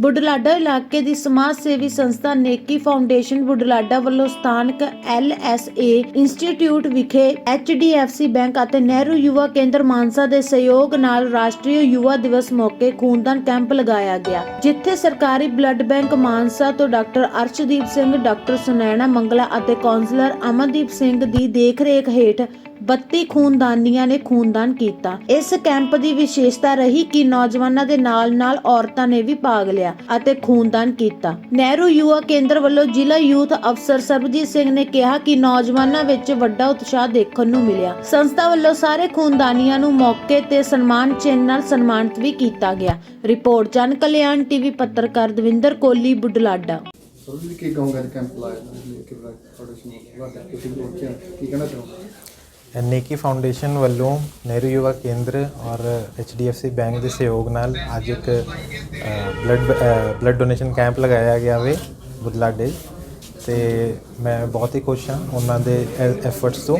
ਬੁਢਲਾਡਾ ਇਲਾਕੇ ਦੀ ਸਮਾਜ ਸੇਵੀ ਸੰਸਥਾ ਨੇਕੀ ਫਾਊਂਡੇਸ਼ਨ ਬੁਢਲਾਡਾ ਵੱਲੋਂ ਸਥਾਨਕ ਐਲਐਸਏ ਇੰਸਟੀਚਿਊਟ ਵਿਖੇ ਐਚਡੀਐਫਸੀ ਬੈਂਕ ਅਤੇ ਨਹਿਰੂ ਯੁਵਾ ਕੇਂਦਰ ਮਾਨਸਾ ਦੇ ਸਹਿਯੋਗ ਨਾਲ ਰਾਸ਼ਟਰੀ ਯੁਵਾ ਦਿਵਸ ਮੌਕੇ ਖੂਨਦਾਨ ਕੈਂਪ ਲਗਾਇਆ ਗਿਆ, ਜਿੱਥੇ ਸਰਕਾਰੀ ਬਲੱਡ ਬੈਂਕ ਮਾਨਸਾ ਤੋਂ ਡਾਕਟਰ ਅਰਸ਼ਦੀਪ ਸਿੰਘ, ਡਾਕਟਰ ਸੁਨੈਣਾ ਮੰਗਲਾ ਅਤੇ ਕਾਉਂਸਲਰ ਅਮਨਦੀਪ ਸਿੰਘ ਦੀ ਦੇਖਰੇਖ ਹੇਠ 32 ਖੂਨਦਾਨੀਆਂ ਨੇ ਖੂਨਦਾਨ ਕੀਤਾ। ਇਸ ਕੈਂਪ ਦੀ ਵਿਸ਼ੇਸ਼ਤਾ ਰਹੀ ਕਿ ਨੌਜਵਾਨਾਂ ਦੇ ਨਾਲ-ਨਾਲ ਔਰਤਾਂ ਨੇ ਵੀ ਭਾਗ ਲਿਆ ਅਤੇ ਖੂਨਦਾਨ ਕੀਤਾ। ਨਹਿਰੂ ਯੁਵਾ ਕੇਂਦਰ ਵੱਲੋਂ ਜ਼ਿਲ੍ਹਾ ਯੂਥ ਅਫਸਰ ਸਰਬਜੀਤ ਸਿੰਘ ਨੇ ਕਿਹਾ ਕਿ ਨੌਜਵਾਨਾਂ ਵਿੱਚ ਵੱਡਾ ਉਤਸ਼ਾਹ ਦੇਖਣ ਨੂੰ ਮਿਲਿਆ। ਸੰਸਥਾ ਵੱਲੋਂ ਸਾਰੇ ਖੂਨਦਾਨੀਆਂ ਨੂੰ ਮੌਕੇ ਤੇ ਸਨਮਾਨ ਚਿੰਨ੍ਹ ਨਾਲ ਸਨਮਾਨਿਤ ਵੀ ਕੀਤਾ ਗਿਆ। ਰਿਪੋਰਟ ਜਨ ਕਲਿਆਣ ਟੀਵੀ ਪੱਤਰਕਾਰ ਦਵਿੰਦਰ ਕੋਲੀ, ਬੁਢਲਾਡਾ। ਸਰ ਕੀ ਕਹੋਗੇ ਕੈਂਪ ਲਾਇਆ? ਨੇ ਕਿ ਬੜਾ ਫਾਊਂਡੇਸ਼ਨ ਵਾਟਾ ਤੁਸੀਂ ਕੀ ਕਹਿਣਾ ਚਾਹੋਗੇ? ਨੇਕੀ ਫਾਊਂਡੇਸ਼ਨ ਵੱਲੋਂ ਨਹਿਰੂ ਯੁਵਾ ਕੇਂਦਰ ਔਰ HDFC ਬੈਂਕ ਦੇ ਸਹਿਯੋਗ ਨਾਲ ਅੱਜ ਇੱਕ ਬਲੱਡ ਬਲੱਡ ਡੋਨੇਸ਼ਨ ਕੈਂਪ ਲਗਾਇਆ ਗਿਆ ਵੇ ਬੁਢਲਾਡੇ ਤੇ ਮੈਂ ਬਹੁਤ ਹੀ ਖੁਸ਼ ਹਾਂ ਉਹਨਾਂ ਦੇ ਐਫਰਟਸ ਤੋਂ।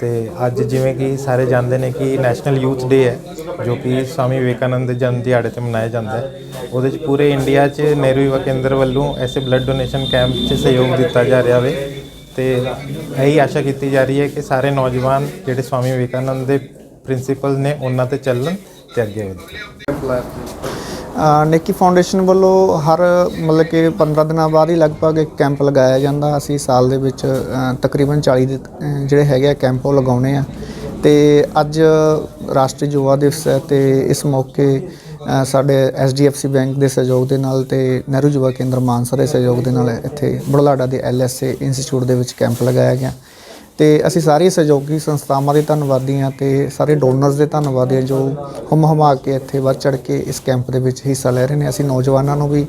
ਤੇ ਅੱਜ ਜਿਵੇਂ ਕਿ ਸਾਰੇ ਜਾਣਦੇ ਨੇ ਕਿ ਨੈਸ਼ਨਲ ਯੂਥ ਡੇ ਹੈ, ਜੋ ਕਿ ਸਵਾਮੀ ਵਿਵੇਕਾਨੰਦ ਦੇ ਜਨਮ ਦਿਹਾੜੇ ਤੇ ਮਨਾਇਆ ਜਾਂਦਾ ਹੈ। ਉਹਦੇ ਚ ਪੂਰੇ ਇੰਡੀਆ 'ਚ ਨਹਿਰੂ ਯੁਵਾ ਕੇਂਦਰ ਵੱਲੋਂ ਐਸੇ ਬਲੱਡ ਡੋਨੇਸ਼ਨ ਕੈਂਪ 'ਚ ਸਹਿਯੋਗ ਦਿੱਤਾ ਜਾ ਰਿਹਾ ਵੇ। ਤੇ ਇਹੀ ਆਸ਼ਾ ਕੀਤੀ ਜਾ ਰਹੀ ਹੈ ਕਿ ਸਾਰੇ ਨੌਜਵਾਨ ਜਿਹੜੇ ਸਵਾਮੀ ਵਿਵੇਕਾਨੰਦ ਦੇ ਪ੍ਰਿੰਸੀਪਲ ਨੇ ਉਹਨਾਂ ਤੇ ਚੱਲਣ ਤੇ ਅੱਗੇ ਵਧਣ। ਨੇਕੀ ਫਾਊਂਡੇਸ਼ਨ ਵੱਲੋਂ ਹਰ ਮਤਲਬ ਕਿ 15 ਦਿਨਾਂ ਬਾਅਦ ਹੀ ਲਗਭਗ ਇੱਕ ਕੈਂਪ ਲਗਾਇਆ ਜਾਂਦਾ। ਅਸੀਂ ਸਾਲ ਦੇ ਵਿੱਚ ਤਕਰੀਬਨ 40 ਜਿਹੜੇ ਹੈਗੇ ਆ ਕੈਂਪ ਉਹ ਲਗਾਉਣੇ ਆ। ਤੇ ਅੱਜ ਰਾਸ਼ਟਰੀ ਯੁਵਾ ਦਿਵਸ ਹੈ ਤੇ ਇਸ ਮੌਕੇ ਸਾਡੇ SDFC ਬੈਂਕ ਦੇ ਸਹਿਯੋਗ ਦੇ ਨਾਲ ਤੇ ਨਹਿਰੂ ਯੁਵਾ ਕੇਂਦਰ ਮਾਨਸਾ ਦੇ ਸਹਿਯੋਗ ਦੇ ਨਾਲ ਇੱਥੇ ਬੁਢਲਾਡਾ ਦੇ LSA ਇੰਸਟੀਚਿਊਟ ਦੇ ਵਿੱਚ ਕੈਂਪ ਲਗਾਇਆ ਗਿਆ। ਤੇ ਅਸੀਂ ਸਾਰੇ ਸਹਿਯੋਗੀ ਸੰਸਥਾਵਾਂ ਦੇ ਧੰਨਵਾਦੀ ਹਾਂ ਤੇ ਸਾਰੇ ਡੋਨਰਸ ਦੇ ਧੰਨਵਾਦੀ ਹਾਂ ਜੋ ਹੁਮ ਹੁਮਾ ਕੇ ਇੱਥੇ ਵੱਧ ਚੜ ਕੇ ਇਸ ਕੈਂਪ ਦੇ ਵਿੱਚ ਹਿੱਸਾ ਲੈ ਰਹੇ ਨੇ। ਅਸੀਂ ਨੌਜਵਾਨਾਂ ਨੂੰ ਵੀ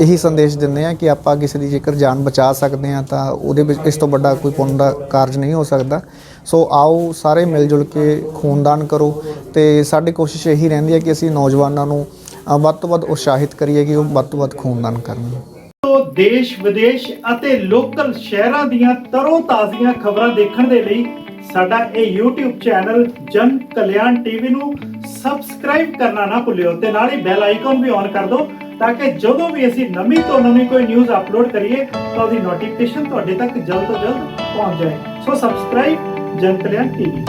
ਇਹੀ ਸੰਦੇਸ਼ ਦਿੰਦੇ ਹਾਂ ਕਿ ਆਪਾਂ ਕਿਸੇ ਦੀ ਜੇਕਰ ਜਾਨ ਬਚਾ ਸਕਦੇ ਹਾਂ ਤਾਂ ਉਹਦੇ ਵਿੱਚ ਇਸ ਤੋਂ ਵੱਡਾ ਕੋਈ ਪੁੰਨ ਦਾ ਕਾਰਜ ਨਹੀਂ ਹੋ ਸਕਦਾ। ਸੋ ਆਓ ਸਾਰੇ ਮਿਲ ਜੁਲ ਕੇ ਖੂਨਦਾਨ ਕਰੋ ਤੇ ਸਾਡੀ ਕੋਸ਼ਿਸ਼ ਇਹੀ ਰਹਿੰਦੀ ਹੈ ਕਿ ਅਸੀਂ ਨੌਜਵਾਨਾਂ ਨੂੰ ਵੱਧ ਤੋਂ ਵੱਧ ਉਤਸ਼ਾਹਿਤ ਕਰੀਏ ਕਿ ਉਹ ਵੱਧ ਤੋਂ ਵੱਧ ਖੂਨਦਾਨ ਕਰਨ। ਦੇਸ਼, ਵਿਦੇਸ਼ ਅਤੇ ਲੋਕਲ ਸ਼ਹਿਰਾਂ ਦੀਆਂ ਤਰੋ ਤਾਜ਼ੀਆਂ ਖਬਰਾਂ ਦੇਖਣ ਦੇ ਲਈ ਸਾਡਾ ਇਹ YouTube ਚੈਨਲ ਜਨ ਕਲਿਆਣ ਟੀਵੀ ਨੂੰ ਸਬਸਕ੍ਰਾਈਬ ਕਰਨਾ ਨਾ ਭੁੱਲਿਓ ਤੇ ਨਾਲ ਹੀ ਬੈਲ ਆਈਕਨ ਵੀ ਔਨ ਕਰ ਦਿਓ ਤਾਂ ਕਿ ਜਦੋਂ ਵੀ ਅਸੀਂ ਨਵੀਂ ਤੋਂ ਨਵੀਂ ਕੋਈ ਨਿਊਜ਼ ਅਪਲੋਡ ਕਰੀਏ ਤਾਂ ਉਹਦੀ ਨੋਟੀਫਿਕੇਸ਼ਨ ਤੁਹਾਡੇ ਤੱਕ ਜਲਦ ਤੋਂ ਜਲਦ ਪਹੁੰਚ ਜਾਏ। ਸੋ ਸਬਸਕ੍ਰਾਈਬ ਜਨ ਕਲਿਆਣ ਟੀਵੀ